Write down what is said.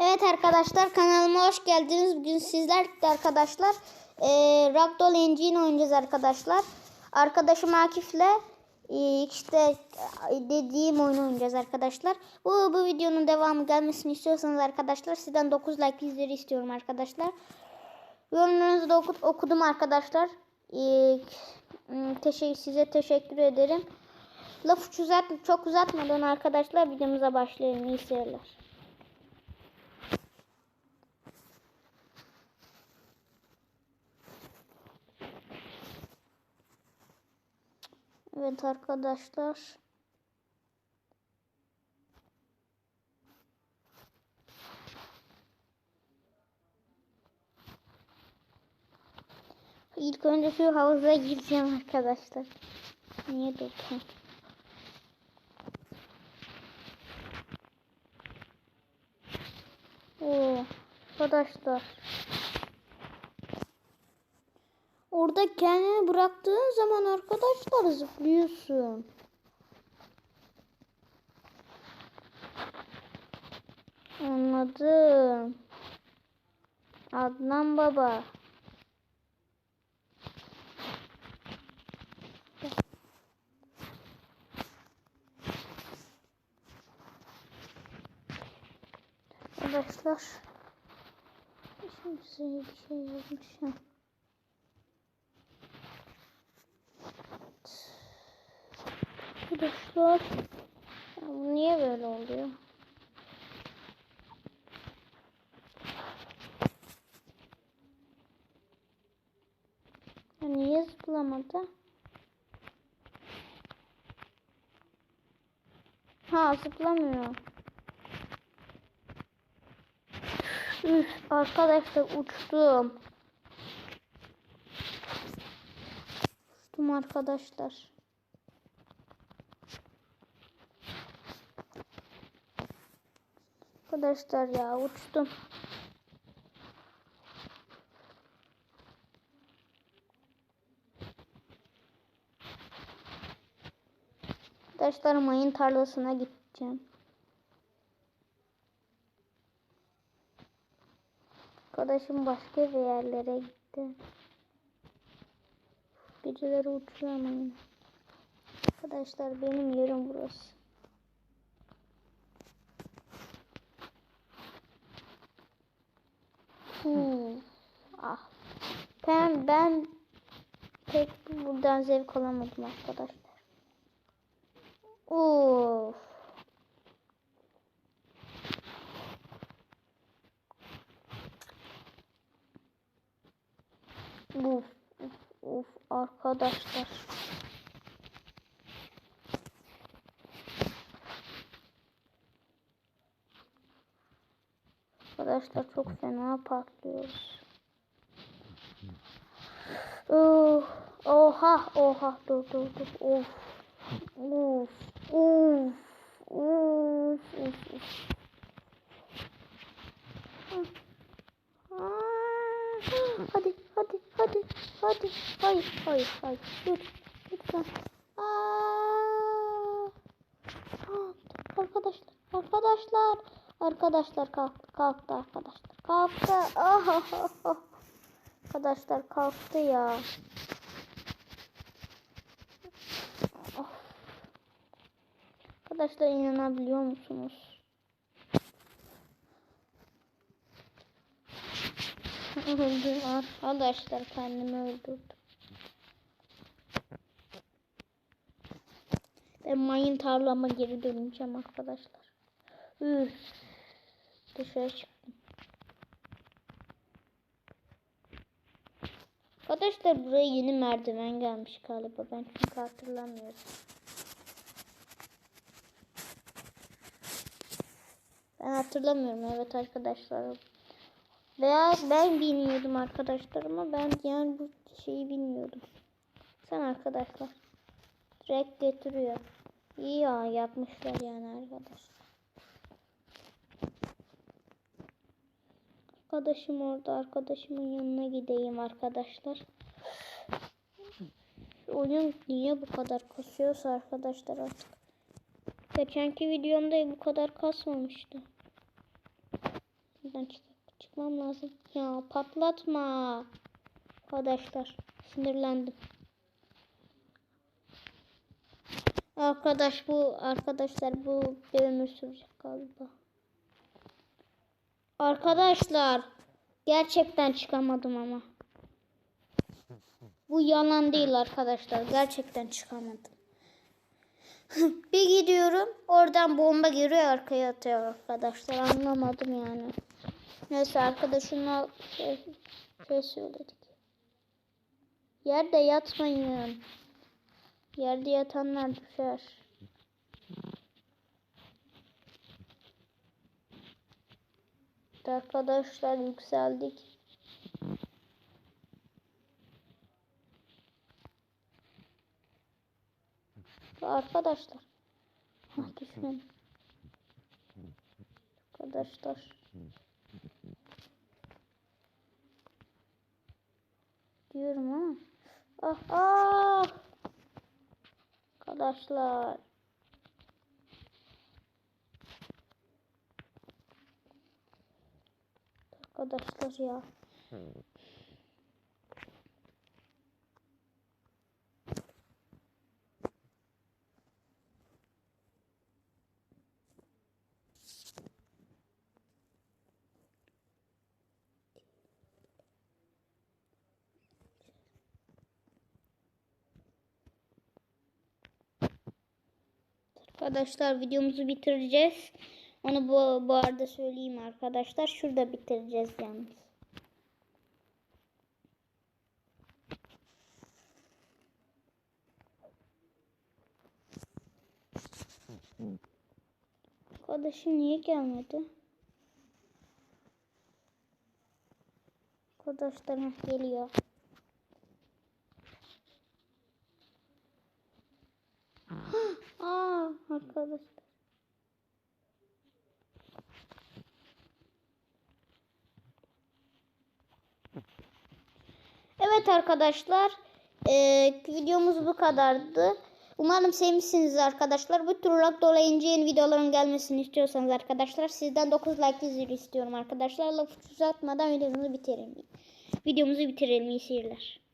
Evet arkadaşlar kanalıma hoş geldiniz. Bugün sizlerle arkadaşlar e, Ragdoll Engine oynayacağız arkadaşlar. Arkadaşım Akif'le e, işte e, dediğim oyunu oynayacağız arkadaşlar. Bu, bu videonun devamı gelmesini istiyorsanız arkadaşlar sizden 9 like izleri istiyorum arkadaşlar. Yorumlarınızı da oku- okudum arkadaşlar. E, teşekkür, size teşekkür ederim. Lafı uzat, çok uzatmadan arkadaşlar videomuza başlayalım. İyi seyirler. Evet arkadaşlar. İlk önce şu havuza gireceğim arkadaşlar. Niye durdum? Oo, arkadaşlar. Orada kendini bıraktığın zaman arkadaşlar zıplıyorsun. Anladım. Adnan baba. Arkadaşlar. Şimdi size bir şey yazmışım. Arkadaşlar. Ya bu niye böyle oluyor? Ya niye zıplamadı? Ha zıplamıyor. Üf, arkadaşlar uçtum. Uçtum arkadaşlar. Arkadaşlar ya uçtum. Arkadaşlar mayın tarlasına gideceğim. Arkadaşım başka bir yerlere gitti. Geceleri uçuyor ama yine. Arkadaşlar benim yerim burası. Hmm. Ah. Ben ben pek buradan zevk alamadım arkadaşlar. Of. Uf, uf, uf arkadaşlar. Arkadaşlar çok fena patlıyoruz. Oh, oha, oha, dur, dur, dur, of, of, of, of, of, of. Hadi, hadi, hadi, hadi, hayır, hayır, hayır, dur, lütfen. Aa, arkadaşlar, arkadaşlar, arkadaşlar kalktı, kalktı arkadaşlar, kalktı. Ah, ah, ah. Arkadaşlar kalktı ya. Of. Arkadaşlar inanabiliyor musunuz? Öldüm arkadaşlar kendimi öldürdüm. Ben mayın tarlama geri döneceğim arkadaşlar. Üf. Dışarı çıktım. Arkadaşlar buraya yeni merdiven gelmiş galiba. Ben çünkü hatırlamıyorum. Ben hatırlamıyorum evet arkadaşlar. Veya ben bilmiyordum arkadaşlar ama ben yani bu şeyi bilmiyordum. Sen arkadaşlar. Direkt getiriyor. İyi ya yapmışlar yani arkadaşlar. Arkadaşım orada. Arkadaşımın yanına gideyim arkadaşlar. Oyun niye bu kadar kasıyorsa arkadaşlar artık. Geçenki videomda bu kadar kasmamıştı. Şuradan çık çıkmam lazım. Ya patlatma. Arkadaşlar sinirlendim. Arkadaş bu arkadaşlar bu bir ömür sürecek galiba. Arkadaşlar gerçekten çıkamadım ama. Bu yalan değil arkadaşlar. Gerçekten çıkamadım. bir gidiyorum. Oradan bomba giriyor arkaya atıyor arkadaşlar. Anlamadım yani. Neyse arkadaşımla şey, şey söyledik. Yerde yatmayın. Yerde yatanlar düşer. Arkadaşlar yükseldik. Arkadaşlar. Düşmedim. Arkadaşlar. Diyorum ha. Ah ah. Arkadaşlar. Arkadaşlar ya. Arkadaşlar videomuzu bitireceğiz. Onu bu, bu arada söyleyeyim arkadaşlar. Şurada bitireceğiz yalnız. Arkadaşım niye gelmedi? Arkadaşlar geliyor. Aa arkadaşlar. Evet arkadaşlar. eee, videomuz bu kadardı. Umarım sevmişsiniz arkadaşlar. Bu tür rock dolayınca yeni videoların gelmesini istiyorsanız arkadaşlar sizden 9 like izleri istiyorum arkadaşlar. Lafı uzatmadan videomuzu bitirelim. Videomuzu bitirelim. İyi seyirler.